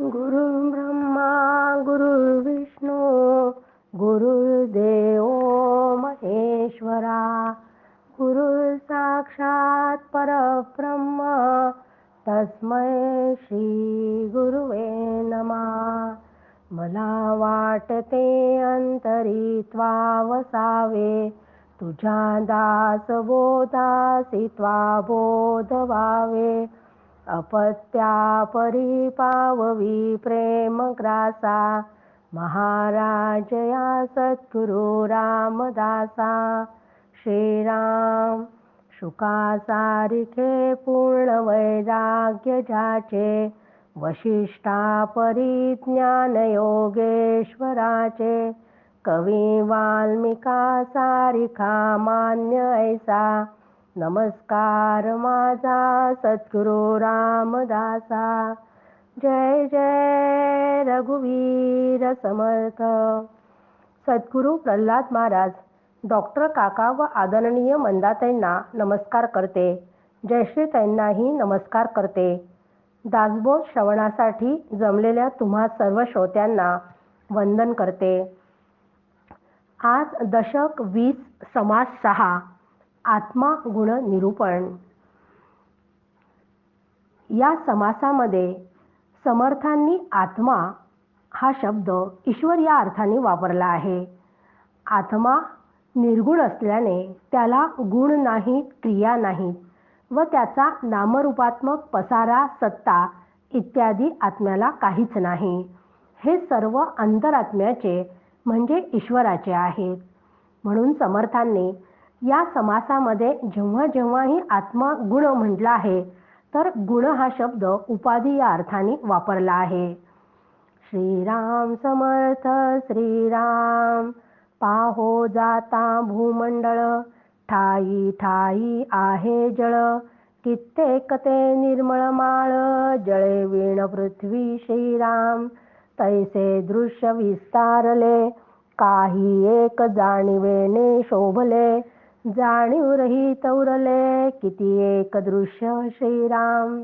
गुरु ब्रह्मा गुरुर्विष्णू गुरुर्देव महेश्वरा। गुरुर् साक्षात परब्रह्म तस्मै श्री गुरुवे नमा। मला वाटते अंतरी वसावे तुझ्या दास बोधासी त्वा बोध व्हावे अपत्या परिपाववी प्रेम ग्रासा महाराजया सद्गुरु रामदासा। श्रीराम शुका सारिखे पूर्ण वैराग्य ज्याचे वशिष्ठा परिज्ञान योगेश्वराचे कवी वाल्मिका सारिखा मान्य ऐसा। नमस्कार माझा सद्गुरु रामदासा. जय जय रघुवीर समर्थ. सद्गुरु प्रल्हाद महाराज डॉक्टर काका व आदरणीय मंदाताईंना नमस्कार करते. जयश्रीताईंनाही नमस्कार करते. दासबोध श्रवणासाठी जमलेल्या तुम्हा सर्व श्रोत्यांना वंदन करते. आज दशक वीस समास सहा. आत्मा गुण निरूपण. या समासामध्ये समर्थांनी आत्मा हा शब्द ईश्वर या अर्थाने वापरला आहे. आत्मा निर्गुण असल्याने त्याला गुण नाहीत क्रिया नाहीत व त्याचा नामरूपात्मक पसारा सत्ता इत्यादी आत्म्याला काहीच नाही. हे सर्व अंतरात्म्याचे म्हणजे ईश्वराचे आहेत म्हणून समर्थांनी या समासामध्ये जेव्हा जेव्हाही आत्मा गुण म्हटला आहे तर गुण हा शब्द उपाधी या अर्थाने वापरला आहे. श्रीराम समर्थ श्रीराम पाहो जाता भूमंडळ ठाई ठाई आहे जळ कित्येक ते निर्मळ माळ जळे वीण पृथ्वी श्रीराम तैसे दृश्य विस्तारले काही एक जाणिवेने शोभले जाणीव रहित उरले किती एक दृश्य श्रीराम.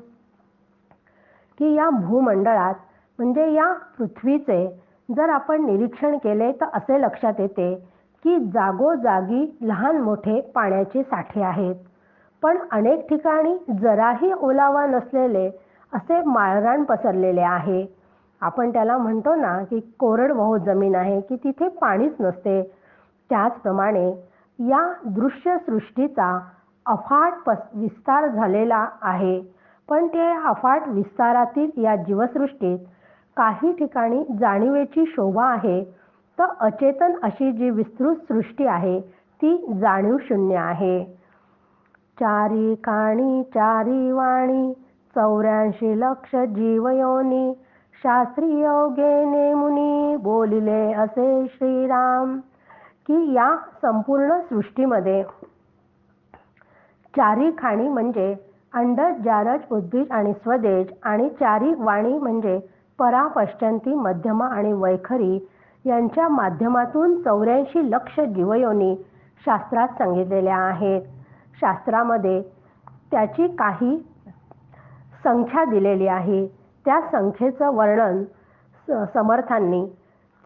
की या भूमंडळात म्हणजे या पृथ्वीचे जर आपण निरीक्षण केले तर असे लक्षात येते की जागोजागी लहान मोठे पाण्याचे साठे आहेत. पण अनेक ठिकाणी जराही ओलावा नसलेले असे माळरान पसरलेले आहे. आपण त्याला म्हणतो ना की कोरडवाहू जमीन आहे की तिथे पाणीच नसते. त्याचप्रमाणे या दृश्यसृष्टीचा अफाट पस विस्तार झालेला आहे. पण ते अफाट विस्तारातील या जीवसृष्टीत काही ठिकाणी जाणीवेची शोभा आहे. तर अचेतन अशी जी विस्तृत सृष्टी आहे ती जाणीव शून्य आहे. चारी काणी चारी वाणी चौऱ्याऐंशी लक्ष जीवयोनी शास्त्रीय योगे मुनी बोलिले असे श्रीराम. की या संपूर्ण सृष्टीमध्ये चारी खाणी म्हणजे अंडज जारज उद्भिज आणि स्वदेश आणि चारी वाणी म्हणजे परा पश्चंती मध्यमा आणि वैखरी यांच्या माध्यमातून चौऱ्याऐंशी लक्ष जीवयोनी शास्त्रात सांगितलेल्या आहेत. शास्त्रामध्ये त्याची काही संख्या दिलेली आहे. त्या संख्येचं वर्णन समर्थांनी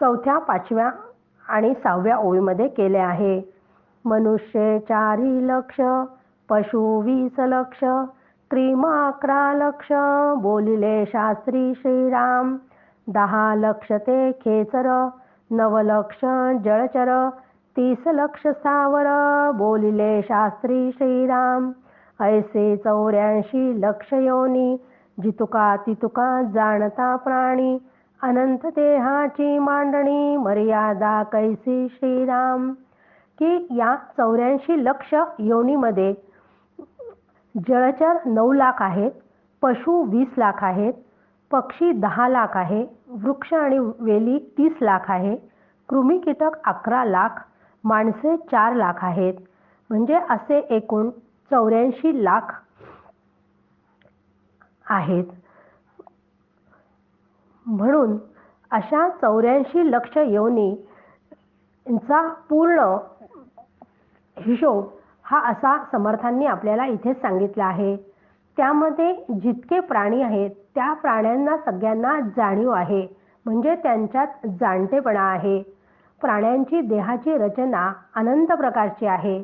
चौथ्या पाचव्या आणि सहाव्या ओळीमध्ये केले आहे. मनुष्य चारी लक्ष पशु वीस लक्ष क्रीम अकरा लक्ष बोलिले शास्त्री श्रीराम दहा लक्ष ते खेचर नवलक्ष जळचर तीस लक्ष सावर बोलिले शास्त्री श्रीराम ऐसे चौऱ्याऐंशी लक्ष योनी जितुका तितुका जाणता प्राणी अनंत देहाची मांडणी मर्यादा कैसी श्रीराम? की या चौऱ्याऐंशी लक्ष योनीमध्ये जळचर नऊ लाख आहेत पशु वीस लाख आहेत पक्षी दहा लाख आहे वृक्ष आणि वेली तीस लाख आहे कृमी कीटक अकरा लाख माणसे चार लाख आहेत. म्हणजे असे एकूण चौऱ्याऐंशी लाख आहेत. म्हणून अशा चौऱ्याऐंशी लक्ष योनी चा पूर्ण हिशोब हा असा समर्थांनी आपल्याला इथे सांगितला आहे. त्यामध्ये जितके प्राणी आहेत त्या प्राण्यांना सगळ्यांना जाणीव आहे. म्हणजे त्यांच्यात जाणतेपणा आहे. प्राण्यांची देहाची रचना अनंत प्रकारची आहे.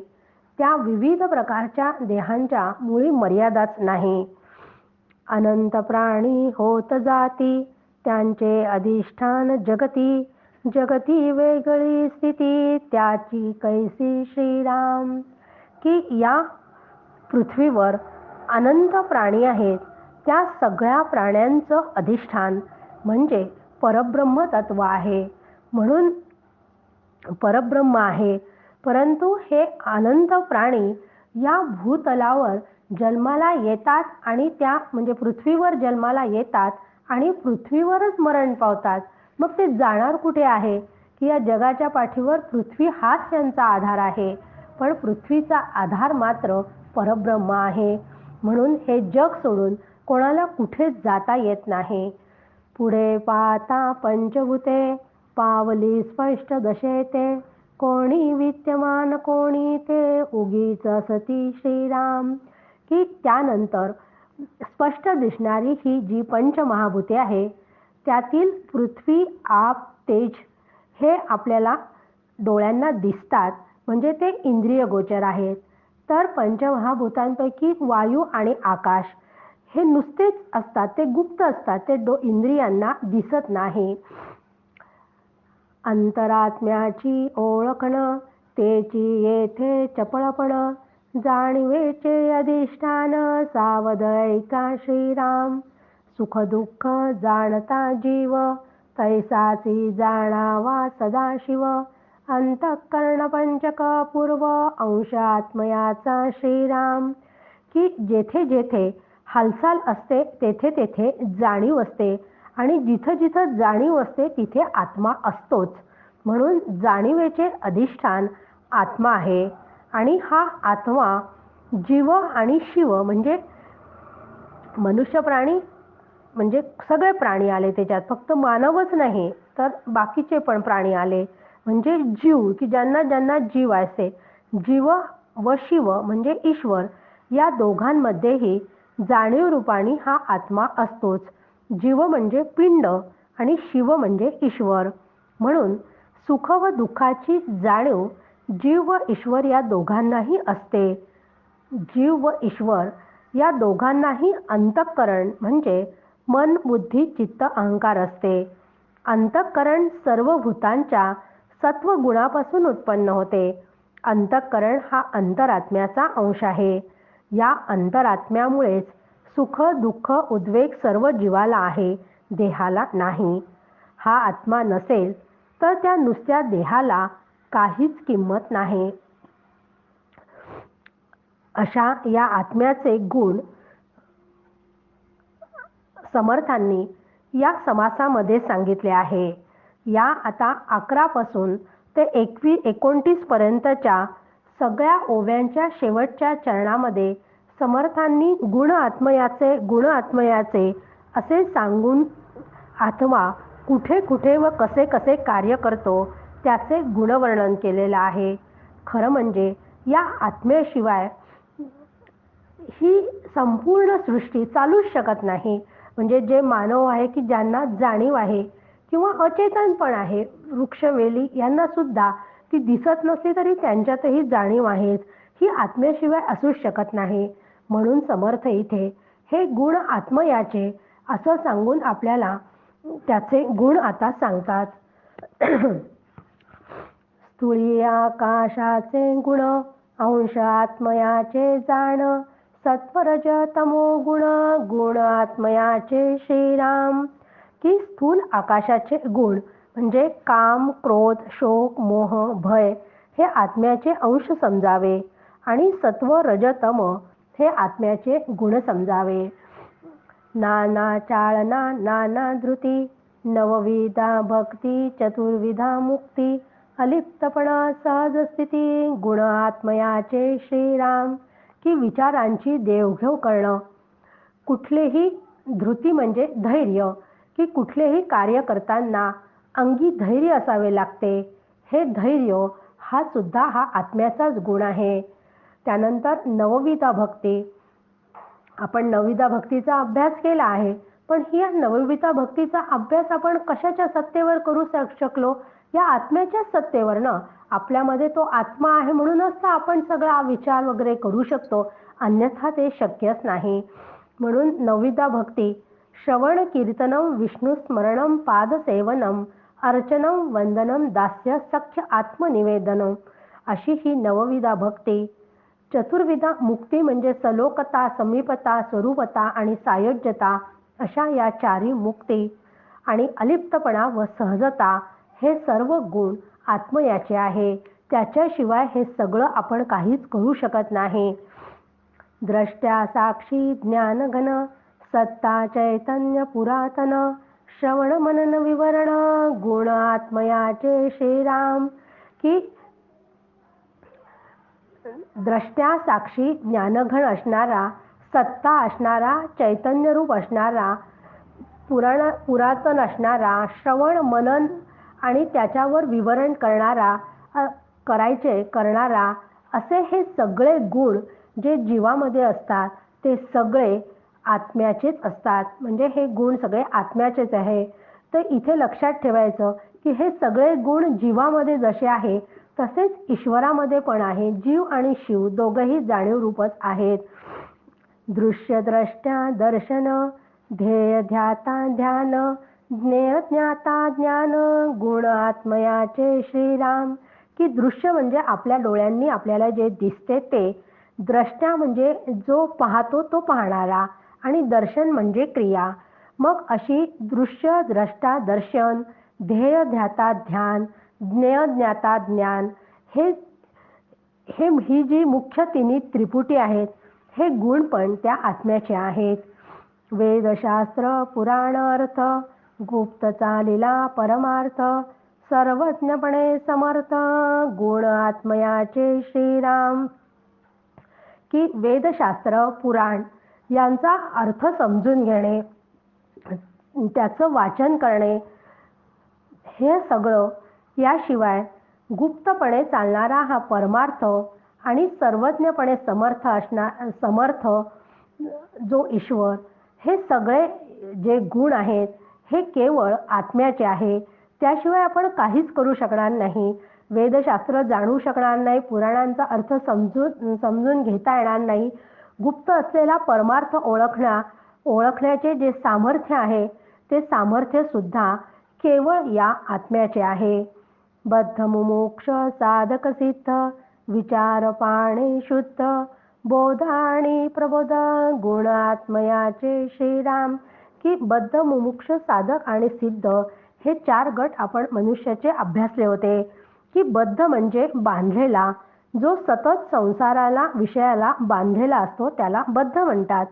त्या विविध प्रकारच्या देहांच्या मुळी मर्यादाच नाही. अनंत प्राणी होत जाती. त्यांचे अधिष्ठान जगती जगती वेगळी स्थिती त्याची कैसी श्रीराम. की या पृथ्वीवर अनंत प्राणी आहेत त्या सगळ्या प्राण्यांचं अधिष्ठान म्हणजे परब्रह्म तत्व आहे. म्हणून परब्रह्म आहे. परंतु हे अनंत प्राणी या भूतलावर जन्माला येतात आणि त्या म्हणजे पृथ्वीवर जन्माला येतात आणि पृथ्वीवरच मरण पावतात. मग ते जाणार कुठे आहे? की या जगाच्या पाठीवर पृथ्वी हाच त्यांचा आधार आहे. पण पृथ्वीचा आधार मात्र परब्रह्म आहे. म्हणून हे जग सोडून कोणाला कुठेच जाता येत नाही. पुढे पाहता पंचभूते पावली स्पष्ट दशेते कोणी विद्यमान कोणी ते. उगीच सती श्रीराम. की त्यानंतर स्पष्ट दिसणारी ही जी पंचमहाभूते आहे त्यातील पृथ्वी आप तेज हे आपल्याला डोळ्यांना दिसतात. म्हणजे ते इंद्रिय गोचर आहेत. तर पंचमहाभूतांपैकी वायू आणि आकाश हे नुसतेच असतात ते गुप्त असतात ते डो इंद्रियांना दिसत नाही. अंतरात्म्याची ओळखणं तेची येथे चपळपण जाणीवेचे अधिष्ठान सावध ऐका श्रीराम? सुख दुःख जाणता जीव तैसाची जाणावा सदाशिव. अंतःकरण पंचक पूर्व अंशात्मयाचा श्रीराम. की जेथे जेथे हालचाल असते तेथे तेथे जाणीव असते. आणि जिथं जिथं जाणीव असते तिथे आत्मा असतोच. म्हणून जाणीवेचे अधिष्ठान आत्मा आहे. आणि हा आत्मा जीव आणि शिव म्हणजे मनुष्य प्राणी म्हणजे सगळे प्राणी आले त्याच्यात. फक्त मानवच नाही तर बाकीचे पण प्राणी आले. म्हणजे जीव की ज्यांना ज्यांना जीव असते जीव व शिव म्हणजे ईश्वर या दोघांमध्येही जाणीव रूपाने हा आत्मा असतोच. जीव म्हणजे पिंड आणि शिव म्हणजे ईश्वर. म्हणून सुख व दुःखाची जाणीव जीव व ईश्वर या दोघांनाही असते. जीव व ईश्वर या दोघांनाही अंतःकरण म्हणजे मन बुद्धी चित्त अहंकार असते. अंतःकरण सर्व भूतांच्या सत्व गुणापासून उत्पन्न होते. अंतःकरण हा अंतरात्म्याचा अंश आहे. या अंतरात्म्यामुळेच सुख दुःख उद्वेग सर्व जीवाला आहे देहाला नाही. हा आत्मा नसेल तर त्या नुसत्या देहाला काहीच किंमत नाही. अशा या आत्म्याचे गुण समर्थांनी या समासामध्ये सांगितले आहे. या आता अकरापासून ते एकवी एकोणतीस पर्यंतच्या सगळ्या ओव्यांच्या शेवटच्या चरणामध्ये समर्थांनी गुण आत्मयाचे गुण आत्मयाचे असे सांगून आत्मा कुठे कुठे व कसे कसे कार्य करतो त्याचे गुणवर्णन केलेलं आहे. खरं म्हणजे या आत्म्याशिवाय ही संपूर्ण सृष्टी चालूच शकत नाही. म्हणजे जे मानव आहे की ज्यांना जाणीव आहे किंवा अचेतन पण आहे वृक्षवेली यांना सुद्धा ती दिसत नसली तरी त्यांच्यातही जाणीव आहेत. ही आत्म्याशिवाय असूच शकत नाही. म्हणून समर्थ इथे हे गुण आत्मयाचे असं सांगून आपल्याला त्याचे गुण आता सांगतात. तुळी आकाशाचे गुण अंश आत्मयाचे जाण सत्वरज तमो गुण गुण आत्मयाचे श्रीराम. की स्थूल आकाशाचे गुण म्हणजे काम क्रोध शोक मोह भय हे आत्म्याचे अंश समजावे. आणि सत्व रजतम हे आत्म्याचे गुण समजावे. नाना चाळना नाना धृती नवविधा भक्ती चतुर्विधा मुक्ती अलिप्तपणा सहज स्थिती गुण आत्मयाचे श्रीराम की विचारांची देवघेव करणं. कुठलेही धृती म्हणजे धैर्य की कुठलेही कार्य करताना अंगी धैर्य असावे लागते. हे धैर्य हा सुद्धा हा आत्म्याचाच गुण आहे. त्यानंतर नवविधा भक्ती. आपण नवविधा भक्तीचा अभ्यास केला आहे पण ही नवविधा भक्तीचा अभ्यास आपण कशाच्या सत्तेवर करू शक- शकलो? या आत्म्याच्या सत्तेवरनं आपल्यामध्ये तो आत्मा आहे म्हणूनच तर आपण सगळा विचार वगैरे करू शकतो. अन्यथा ते शक्यच नाही. म्हणून नवविदा भक्ती श्रवण कीर्तनम विष्णू स्मरणम पादसेवनम अर्चनम वंदनम दास्य सख्य आत्मनिवेदनम अशी ही नवविधा भक्ती. चतुर्विधा मुक्ती म्हणजे सलोकता समीपता स्वरूपता आणि सायोज्यता अशा या चारी मुक्ती आणि अलिप्तपणा व सहजता हे सर्व गुण आत्मयाचे आहे. त्याच्याशिवाय हे सगळं आपण काहीच करू शकत नाही. द्रष्ट्या साक्षी ज्ञानघन सत्ता चैतन्य पुरातन श्रवण मनन विवरण गुण आत्मयाचे श्रीराम. की द्रष्ट्या साक्षी ज्ञानघन असणारा सत्ता असणारा चैतन्यरूप असणारा पुराण पुरातन असणारा श्रवण मनन आणि त्याच्यावर विवरण करणारा करायचे करणारा असे हे सगळे गुण जे जीवामध्ये असतात ते सगळे आत्म्याचेच असतात. म्हणजे हे गुण सगळे आत्म्याचेच आहे. तर इथे लक्षात ठेवायचं की हे सगळे गुण जीवामध्ये जसे आहे तसेच ईश्वरामध्ये पण आहे. जीव आणि शिव दोघंही जाणीव रूपच आहेत. दृश्यद्रष्ट्या दर्शन ध्येय ध्याता ध्यान ज्ञेयज्ञाता ज्ञान गुण आत्मयाचे श्रीराम. की दृश्य म्हणजे आपल्या डोळ्यांनी आपल्याला जे दिसते ते. द्रष्ट्या म्हणजे जो पाहतो तो पाहणारा आणि दर्शन म्हणजे क्रिया. मग अशी दृश्य द्रष्टा दर्शन ध्येय ध्याता ध्यान ज्ञेय ज्ञाता ज्ञान हे हे ही जी मुख्य तिन्ही त्रिपुटी आहेत हे गुण पण त्या आत्म्याचे आहेत. वेदशास्त्र पुराण अर्थ गुप्तचा लीला परमार्थ सर्वज्ञपणे समर्थ गुण आत्मयाचे श्रीराम. की वेदशास्त्र पुराण यांचा अर्थ समजून घेणे त्याचं वाचन करणे हे सगळं याशिवाय गुप्तपणे चालणारा हा परमार्थ आणि सर्वज्ञपणे समर्थ असणार समर्थ जो ईश्वर हे सगळे जे गुण आहेत हे केवळ आत्म्याचे आहे. त्याशिवाय आपण काहीच करू शकणार नाही. वेदशास्त्र जाणू शकणार नाही. पुराणांचा अर्थ समजून समजून घेता येणार नाही. गुप्त असलेला परमार्थ ओळखण्या ओळखण्याचे जे सामर्थ्य आहे ते सामर्थ्य सुद्धा केवळ या आत्म्याचे आहे. बद्ध मुमोक्ष साधक सिद्ध विचार पाणे शुद्ध बोध आणि प्रबोध गुणात्मयाचे श्रीराम की बद्ध मुमुक्ष साधक आणि सिद्ध हे चार गट आपण मनुष्याचे अभ्यासले होते. की बद्ध म्हणजे बांधलेला जो सतत संसाराला विषयाला बांधलेला असतो त्याला बद्ध म्हणतात.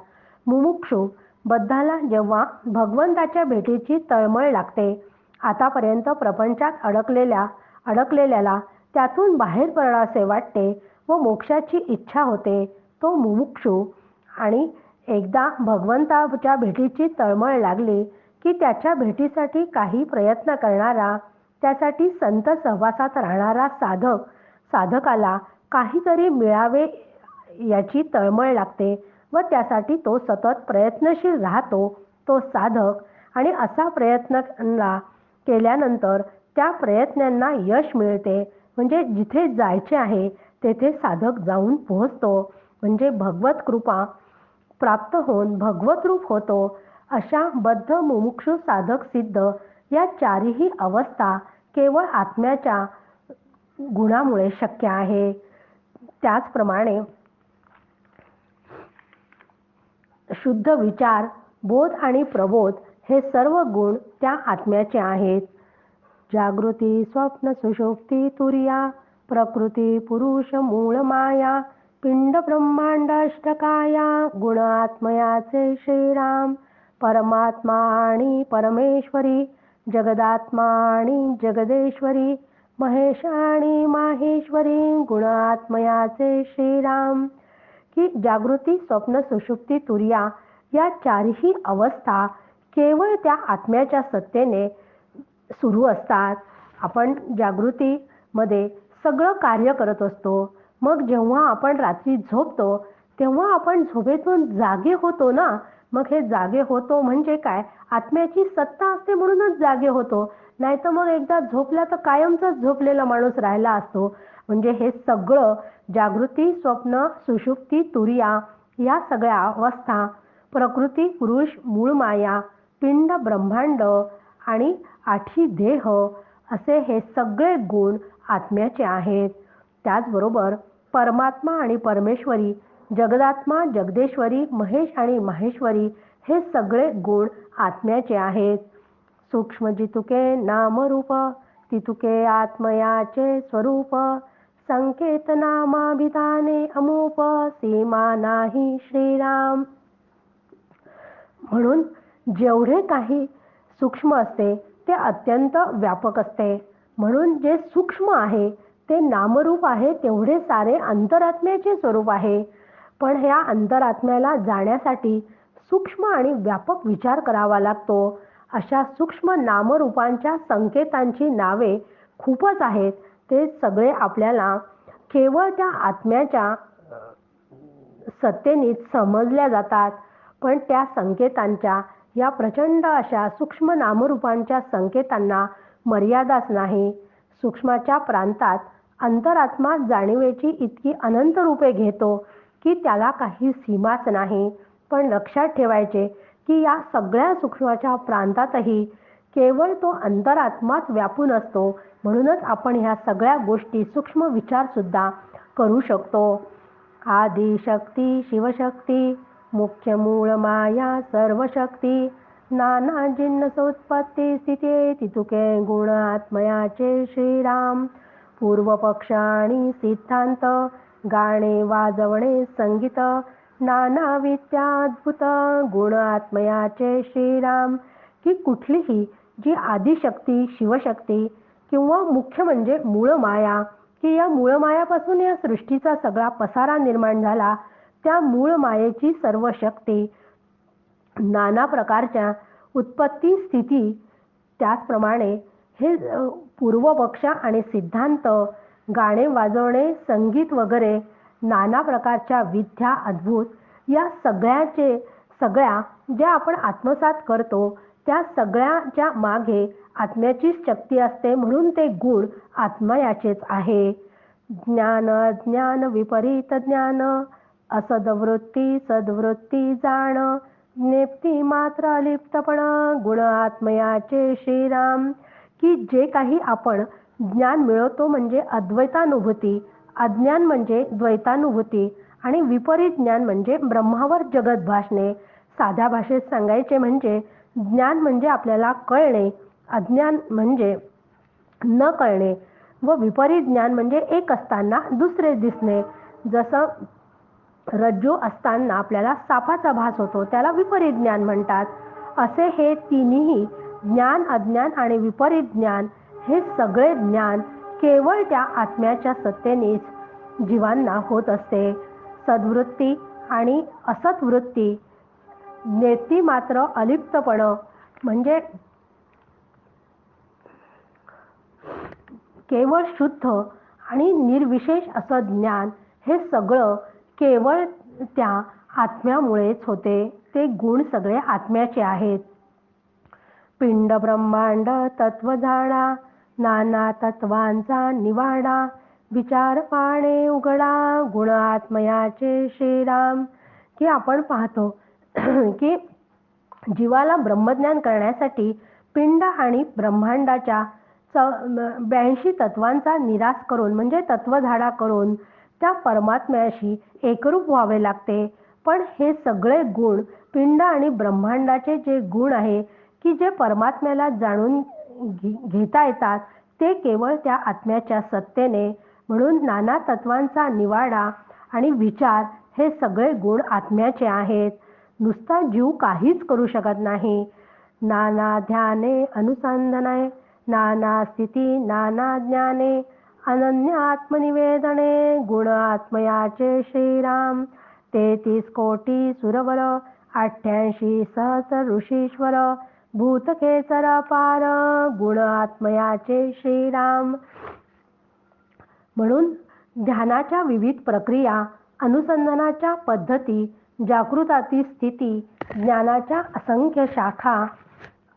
मुमुक्षू बद्धाला जेव्हा भगवंताच्या भेटीची तळमळ लागते आतापर्यंत प्रपंचात अडकलेल्या अडकलेल्याला त्यातून बाहेर पडासे वाटते व मोक्षाची इच्छा होते तो मुमुक्षू आणि एकदा भगवंताच्या भेटीची तळमळ लागली की त्याच्या भेटीसाठी काही प्रयत्न करणारा त्यासाठी संत सहवासात राहणारा साधक साधकाला काहीतरी मिळावे याची तळमळ लागते व त्यासाठी तो सतत प्रयत्नशील राहतो. तो साधक आणि असा प्रयत्नला केल्यानंतर त्या प्रयत्नांना यश मिळते. म्हणजे जिथे जायचे आहे तेथे साधक जाऊन पोहोचतो. म्हणजे भगवत कृपा प्राप्त होऊन भगवत रूप होतो अशा बद्ध मुमुक्षु साधक सिद्ध या चारही अवस्था केवळ आत्म्याच्या गुणामुळे शक्य आहे. त्याचप्रमाणे शुद्ध विचार बोध आणि प्रबोध हे सर्व गुण त्या आत्म्याचे आहेत. जागृती स्वप्न सुशोक्ती तुर्या प्रकृती पुरुष मूळ माया पिंड ब्रह्मांडाष्टकाया गुणात्मयाचे श्रीराम परमात्मा आणि परमेश्वरी जगदात्मा आणि जगदेश्वरी महेश आणि माहेश्वरी गुणात्मयाचे श्रीराम. की जागृती स्वप्न सुषुप्ती तुर्या या चारही अवस्था केवळ त्या आत्म्याच्या सत्तेने सुरू असतात. आपण जागृतीमध्ये सगळं कार्य करत असतो. मग जेव्हा आपण रात्री झोपतो तेव्हा आपण झोपेतून जागे होतो ना? मग हे जागे होतो म्हणजे काय? आत्म्याची सत्ता असते म्हणूनच जागे होतो. नाही तर मग एकदा झोपला तर कायमचाच झोपलेला माणूस राहिला असतो. म्हणजे हे सगळं जागृती स्वप्न सुषुप्ती तुरिया या सगळ्या अवस्था प्रकृती पुरुष मूळ माया पिंड ब्रह्मांड आणि आठी देह असे हे सगळे गुण आत्म्याचे आहेत. त्याचबरोबर परमात्मा आणि परमेश्वरी जगदात्मा जगदेश्वरी महेश आणि माहेश्वरी हे सगळे गुण आत्म्याचे आहेत. सूक्ष्म जितुके नामरूप तितुके आत्मयाचे स्वरूप संकेत नामाभिधाने अमूप सीमा नाही श्रीराम. म्हणून जेवढे काही सूक्ष्म असते ते अत्यंत व्यापक असते. म्हणून जे सूक्ष्म आहे ते नामरूप आहे तेवढे सारे अंतरात्म्याचे स्वरूप आहे. पण ह्या अंतरात्म्याला जाण्यासाठी सूक्ष्म आणि व्यापक विचार करावा लागतो. अशा सूक्ष्म नामरूपांच्या संकेतांची नावे खूपच आहेत. ते सगळे आपल्याला केवळ त्या आत्म्याच्या सत्तेने समजल्या जातात. पण त्या संकेतांच्या या प्रचंड अशा सूक्ष्म नामरूपांच्या संकेतांना मर्यादाच नाही. सूक्ष्माच्या प्रांतात अंतरात्मा जाणीवेची इतकी अनंत रूपे घेतो की त्याला काही सीमाच नाही. पण लक्षात ठेवायचे की या सगळ्या सूक्ष्माच्या प्रांतातही केवळ तो अंतरात्माच व्यापून असतो म्हणूनच आपण ह्या सगळ्या गोष्टी सूक्ष्म विचार सुद्धा करू शकतो. आदिशक्ती शिवशक्ती मुख्य मूळ माया सर्व शक्ती नाना जिन्नसोत्पत्ती स्थिती तितुके गुण आत्मयाचे श्रीराम. पूर्वपक्ष आणि सिद्धांत गाणे वाजवणे संगीत नाना विद्याद्भुत गुण आत्मयाचे श्रीराम. की कुठलीही जी आदिशक्ती शिवशक्ती किंवा मुख्य म्हणजे मूळ माया की या मूळ मायापासून या सृष्टीचा सगळा पसारा निर्माण झाला त्या मूळ मायेची सर्व शक्ती नाना प्रकारच्या उत्पत्ती स्थिती त्याचप्रमाणे हे पूर्वपक्ष आणि सिद्धांत गाणे वाजवणे संगीत वगैरे नाना प्रकारच्या विद्या अद्भुत या सगळ्याचे सगळ्या ज्या आपण आत्मसात करतो त्या सगळ्याच्या मागे आत्म्याचीच शक्ती असते म्हणून ते गुण आत्मयाचेच आहे. ज्ञान ज्ञान विपरीत ज्ञान असदवृत्ती सद्वृत्ती जाण नेप्ती मात्र अलिप्तपण गुण आत्मयाचे श्रीराम. की जे काही आपण ज्ञान मिळवतो म्हणजे अद्वैतानुभूती अज्ञान म्हणजे द्वैतानुभूती आणि विपरीत ज्ञान म्हणजे ब्रह्मावर जगत भासणे. साध्या भाषेत सांगायचे म्हणजे ज्ञान म्हणजे आपल्याला कळणे अज्ञान म्हणजे न कळणे व विपरीत ज्ञान म्हणजे एक असताना दुसरे दिसणे. जसं रज्जू असताना आपल्याला सापाचा भास होतो त्याला विपरीत ज्ञान म्हणतात. असे हे तिन्ही ज्ञान अज्ञान आणि विपरीत ज्ञान हे सगळे ज्ञान केवळ त्या आत्म्याच्या सत्तेनेच जीवांना होत असते. सद्वृत्ती आणि असत्वृत्ती नेती मात्र अलिप्तपण म्हणजे केवळ शुद्ध आणि निर्विशेष असं ज्ञान हे सगळं केवळ त्या आत्म्यामुळेच होते. ते गुण सगळे आत्म्याचे आहेत. पिंड ब्रह्मांड तत्व झाडा नाना तत्वांचा निवाडा विचार पाणे उघडा गुण आत्मयाचे श्रीराम. की आपण पाहतो की जीवाला ब्रह्मज्ञान करण्यासाठी पिंड आणि ब्रह्मांडाच्या ब्याऐंशी तत्वांचा निराश करून म्हणजे तत्वधाडा करून त्या परमात्म्याशी एकरूप व्हावे लागते. पण हे सगळे गुण पिंड आणि ब्रह्मांडाचे जे गुण आहे की जे परमात्म्याला जाणून घेता येतात ते केवळ त्या आत्म्याच्या सत्तेने. म्हणून नाना तत्वांचा निवाडा आणि विचार हे सगळे गुण आत्म्याचे आहेत. नुसता जीव काहीच करू शकत नाही. नाना ध्याने अनुसंधाने नाना स्थिती नाना ज्ञाने. अनन्य आत्मनिवेदने गुण आत्मयाचे श्रीराम. तेहतीस कोटी सुरवर अठ्ठ्याऐंशी सहस्र ऋषीश्वर. भूतखेचर पार गुण आत्मयाचे श्रीराम. म्हणून ध्यानाच्या विविध प्रक्रिया अनुसंधानाच्या पद्धती जागृताती स्थिती ज्ञानाच्या असंख्य शाखा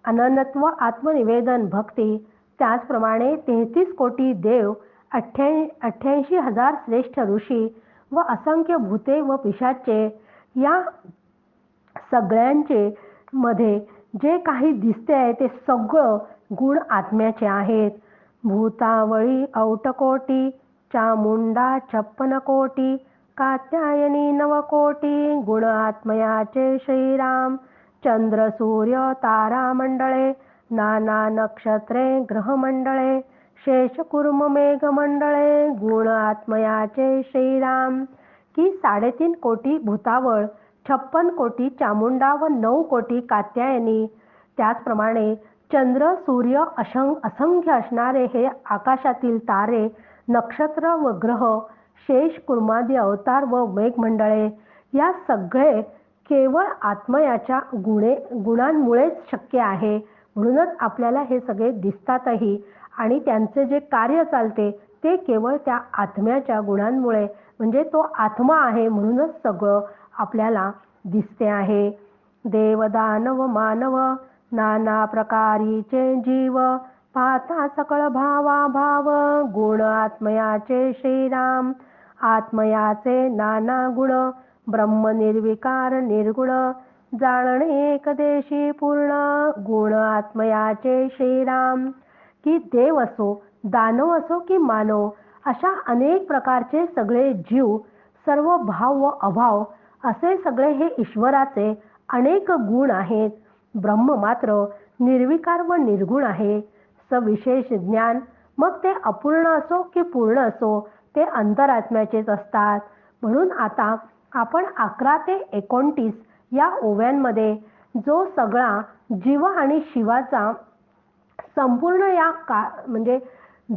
अनन्यत्व आत्मनिवेदन भक्ती त्याचप्रमाणे तेहतीस कोटी देव अठ्ठ्या अठ्ठ्याऐंशी हजार श्रेष्ठ ऋषी व असंख्य भूते व पिशाचे या सगळ्यांचे मध्ये जे काही दिसते आहे ते सगळं गुण आत्म्याचे आहेत. भूतावळी औटकोटी चामुंडा छप्पन कोटी कात्यायनी नवकोटी गुण आत्मयाचे श्रीराम चंद्र सूर्य तारामंडळे नाना नक्षत्रे ग्रहमंडळे शेषकुर्म मेघमंडळे गुण आत्मयाचे श्रीराम. की साडेतीन कोटी भूतावळ छप्पन कोटी चामुंडा व नऊ कोटी कात्यायनी त्याचप्रमाणे चंद्र सूर्य असं असंख्य असणारे हे आकाशातील तारे नक्षत्र व ग्रह शेष कुर्मादी अवतार व मेघमंडळे या सगळे केवळ आत्मयाच्या गुणे गुणांमुळेच शक्य आहे. म्हणूनच आपल्याला हे सगळे दिसतातही आणि त्यांचे जे कार्य चालते ते केवळ त्या आत्म्याच्या गुणांमुळे म्हणजे तो आत्मा आहे म्हणूनच सगळं आपल्याला दिसते आहे. देवदानव मानव नाना प्रकारीचे जीव पाहता सकळ भावा भाव गुण आत्मयाचे श्रीराम आत्मयाचे नाना गुण ब्रह्म निर्विकार निर्गुण जाणणे एकदेशी पूर्ण गुण आत्मयाचे श्रीराम. की देव असो दानव असो की मानव अशा अनेक प्रकारचे सगळे जीव सर्व भाव व अभाव असे सगळे हे ईश्वराचे अनेक गुण आहेत. ब्रह्म मात्र निर्विकार व निर्गुण आहे. सविशेष ज्ञान मग ते अपूर्ण असो की पूर्ण असो ते अंतरात्म्याचेच असतात. म्हणून आता आपण अकरा ते एकोणतीस या ओव्यांमध्ये जो सगळा जीव आणि शिवाचा संपूर्ण या का म्हणजे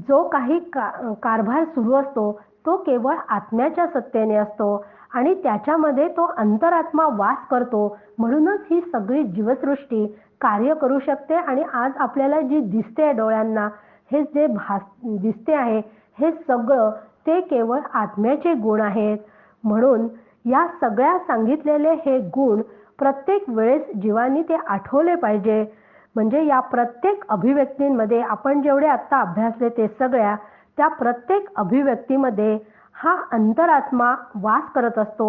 जो काही का कारभार सुरू असतो तो केवळ आत्म्याच्या सत्तेने असतो. आणि त्याच्यामध्ये तो अंतरात्मा वास करतो. म्हणूनच ही सगळी जीवसृष्टी कार्य करू शकते आणि आज आपल्याला जी दिसते डोळ्यांना हे जे भास दिसते आहे हे सगळं ते केवळ आत्म्याचे गुण आहेत. म्हणून या सगळ्या सांगितलेले हे गुण प्रत्येक वेळेस जीवानी ते आठवले पाहिजे. म्हणजे या प्रत्येक अभिव्यक्तींमध्ये आपण जेवढे आत्ता अभ्यासले ते सगळ्या त्या प्रत्येक अभिव्यक्तीमध्ये हा अंतरात्मा वास करत असतो.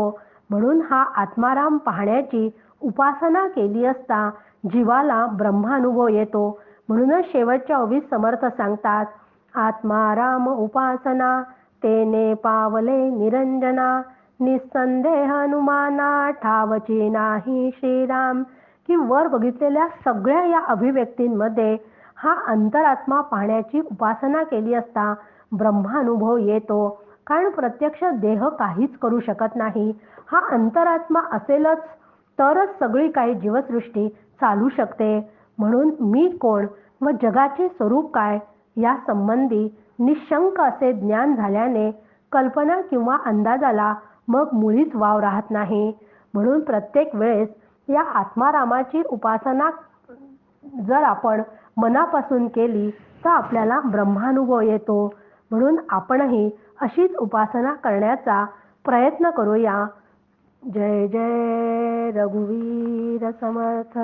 म्हणून हा आत्माराम पाहण्याची उपासना केली असता जीवाला ब्रह्मानुभव येतो. म्हणूनच शेवटच्या ओवीस समर्थ सांगतात आत्माराम उपासना तेने पावले निरंजना निसंदेह हनुमाना ठावची नाही श्रीराम. की वर बघितलेल्या सगळ्या या अभिव्यक्तींमध्ये हा अंतरात्मा पाहण्याची उपासना केली असता ब्रह्मानुभव येतो. कारण प्रत्यक्ष देह काहीच करू शकत नाही. हा अंतरात्मा असेलच तरच सगळी काही जीवसृष्टी चालू शकते. म्हणून मी कोण व जगाचे स्वरूप काय या संबंधी निशंक असे ज्ञान झाल्याने कल्पना किंवा अंदाजाला मग मुळीच वाव राहत नाही. म्हणून प्रत्येक वेळेस या आत्मारामाची उपासना जर आपण मनापासून केली तर आपल्याला ब्रह्मानुभव येतो. म्हणून आपणही अशीच उपासना करण्याचा प्रयत्न करूया. जय जय रघुवीर समर्थ.